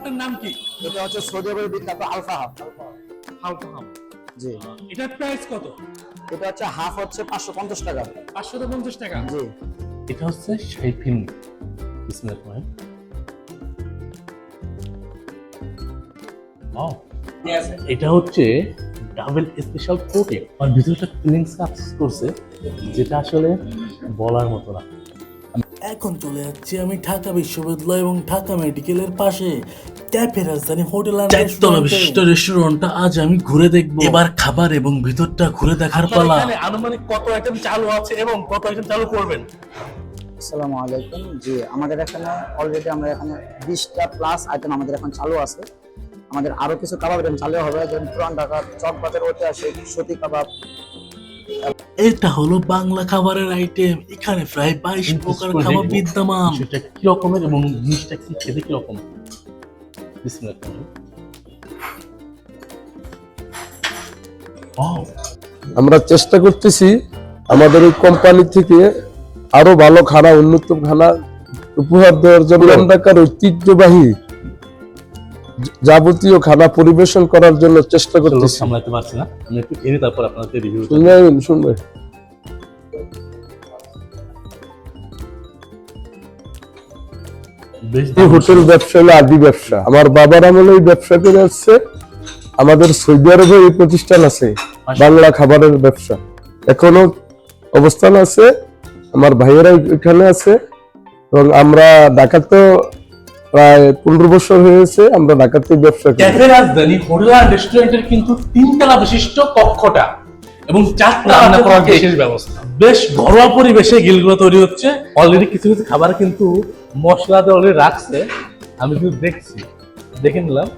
খাবারটার নাম কি? এটা হচ্ছে সৌদি আরবের বিখ্যাত আলফা হাফ হালকা হাম জি। এটার প্রাইস কত? এটা হচ্ছে হাফ হচ্ছে পাঁচশো পঞ্চাশ টাকা। পাঁচশো পঞ্চাশ টাকা? জি। এটা হচ্ছে শাইফিন বিসমিল্লাহ এটা হচ্ছে ডাবল স্পেশাল প্রোটিন আর ভিতরটা ফিলিংস কাজ করছে যেটা আসলে বলার মতো না। এখন চলে যাচ্ছি আমি ঢাকা বিশ্ববিদ্যালয় এবং ঢাকা মেডিকেলের পাশে। ক্যাফে রাজধানী হোটেল চারতলা বিশিষ্ট রেস্টুরেন্টটা আজ আমি ঘুরে দেখব। এবার খাবার এবং ভিতরটা ঘুরে দেখার পালা। আনুমানিক কত আইটেম চালু আছে এবং কত আইটেম চালু করবেন? আসসালামু আলাইকুম। জি আমাদের এখানে অলরেডি আমরা এখানে বিশটা প্লাস আইটেম আমাদের এখন চালু আছে। আমাদের আরও কিছু কাবাব আইটেম চালু হবে যেমন পুরান ঢাকার চক বাজার ঐতিহাসিক সতী কাবাব এটা হলো বাংলা খাবারের আইটেম এখানে প্রায় বাইশ প্রকার খাবার বিদ্যমান। সেটা কি রকমের এবং জিনিসটা কি খেতে কি রকম? আমরা চেষ্টা করতেছি আমাদের এই কোম্পানি থেকে আরও ভালো খানা উন্নত খানা উপহার দেওয়ার জন্য। ঐতিহ্যবাহী যাবতীয় খানা পরিবেশন করার জন্য চেষ্টা লোক করতেছি। সামলাতে পারছি না। আমি একটু নিই, তারপর আপনাদের রিভিউ শুনবেন শুনবেন। হোটেল ব্যবসা হলো আদি ব্যবসা। আমার বাবার আমলে এই ব্যবসা করে আসছে। আমাদের সৌদি আরবে এই প্রতিষ্ঠান আছে বাংলা খাবারের ব্যবসা। এখনও অবস্থান আছে। আমার ভাইয়েরা এখানে আছে। এবং আমরা ঢাকাতে প্রায় পনেরো বছর হয়েছে আমরা ঢাকাতে ব্যবসা করি। ক্যাফে রাজধানী হোটেল আর রেস্টুরেন্টের কিন্তু তিনতলা বিশিষ্ট কক্ষটা এবং চারটা রান্না করার বিশেষ ব্যবস্থা। বেশ ঘরোয়া পরিবেশে গিলগুলো তৈরি হচ্ছে। অলরেডি কিছু কিছু খাবার কিন্তু মশলাতে অলরেডি রাখছে। আমি কিন্তু দেখছি। দেখে নিলাম।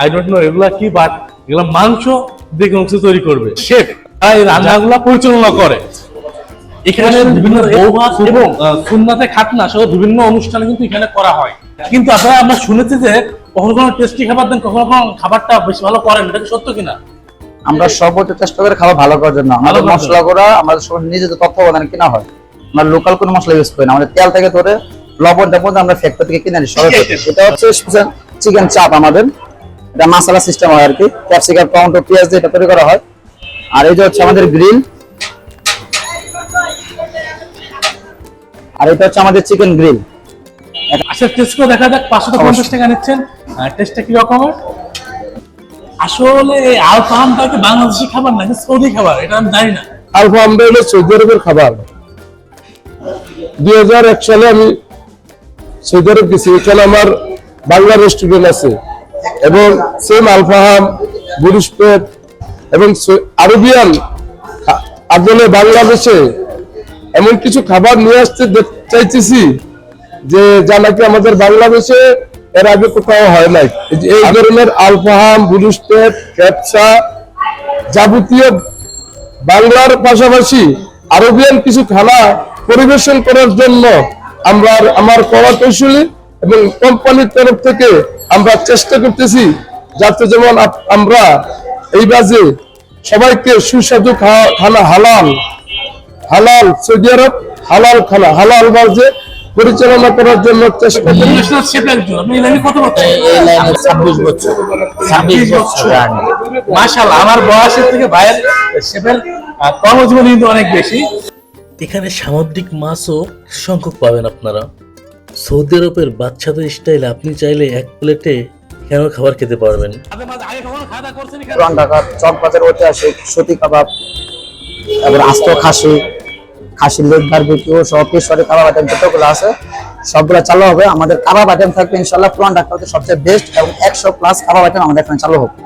আই ডোন্ট নো এগুলা কি বাট এগুলা মাংস দেখে মাংস তৈরি করবে। শেফ এই রান্নাগুলা পরিচালনা করে। এখানে বিভিন্ন বৌভাত এবং সুন্নাতে খাতনা সহ বিভিন্ন অনুষ্ঠানে কিন্তু এখানে করা হয়। কিন্তু আপনারা আমরা শুনেছি যে কখনো কখনো টেস্টি খাবার দেন কখনো কখনো খাবারটা বেশ ভালো করেন এটা কি সত্য কিনা? আমরা সর্বোচ্চ চেষ্টা করে খাবার ভালো করার জন্য। আমাদের মশলা করা আমাদের সব নিজেদের তত্ত্বাবধানে কিনা হয়। আমরা লোকাল কোনো মশলা ইউজ করি না। আমাদের তেল থেকে ধরে লবণ টবণ আমরা ফ্যাক্টরি থেকে কিনে আনি এটা হচ্ছে চিকেন চাপ আমাদের। এটা মশলা সিস্টেম হয় আর কি। ক্যাপসিকাম টমেটো পেঁয়াজ দিয়ে এটা তৈরি করা হয়। আর এই যে হচ্ছে আমাদের গ্রিল আর এটা হচ্ছে আমাদের চিকেন গ্রিল টেস্ট করে দেখা যাক পাঁচশো পঞ্চাশ টাকা নিচ্ছেন। টেস্টটা কি রকমের আসলে এই আলফাহামটা কি বাংলাদেশি খাবার নাকি সৌদি খাবার এটা আমি জানি না। হলো সৌদি আরবের খাবার। দুই হাজার এক সালে আমি সৌদি আরব গেছি এখানে আমার বাংলা রেস্টুরেন্ট আছে। এবং সেম আলফাহাম বুরিশপেট এবং আরবিয়ান খা- বাংলাদেশে এমন কিছু খাবার নিয়ে আসতে চাইতেছি যে যা নাকি আমাদের বাংলাদেশে এর আগে কোথাও হয় নাই। এই ধরনের আলফাহাম বুরিশপেট ক্যাপসা যাবতীয় বাংলার পাশাপাশি আরবিয়ান কিছু খানা পরিবেশন করার জন্য আমরা আমার কলা কৌশলী এবং কোম্পানির তরফ থেকে আমরা চেষ্টা করতেছি যাতে যেমন আমরা এই বাজে সবাইকে সুস্বাদু খানা হালাল হালাল সৌদি আরব হালাল খানা হালাল বাজে পরিচালনা করার জন্য চেষ্টা করি ইন্টারন্যাশনাল শেফ একজন আপনি এই লাইনে কত বছর এই লাইনে ছাব্বিশ বছর ছাব্বিশ বছর মাশাআল্লাহ আমার বয়সের থেকে ভাইয়ের শেফের আহ, কর্মজীবন কিন্তু অনেক বেশি। এখানে সামুদ্রিক মাছও সংখ্যক পাবেন আপনারা। সৌদি আরবের বাচ্চাদের স্টাইলে আপনি চাইলে এক প্লেটে কেন খাবার খেতে পারবেন? আপনার মাঝে আগে কখনো খাওয়া দাওয়া করছেন এখানে? পুরান ঢাকার চক বাজার ঐতিহাসিক সতী কাবাব তারপর আস্ত খাসি খাসির লেগ বারবিকিউ সহ পেশোয়ারি কাবাব আইটেম যতগুলো আছে, সবগুলো চালু হবে। আমাদের কাবাব আইটেম থাকবে ইনশাল্লাহ পুরান ঢাকা সবচেয়ে বেস্ট এবং একশো প্লাস কাবাব আইটেম আমাদের এখানে চালু হবে।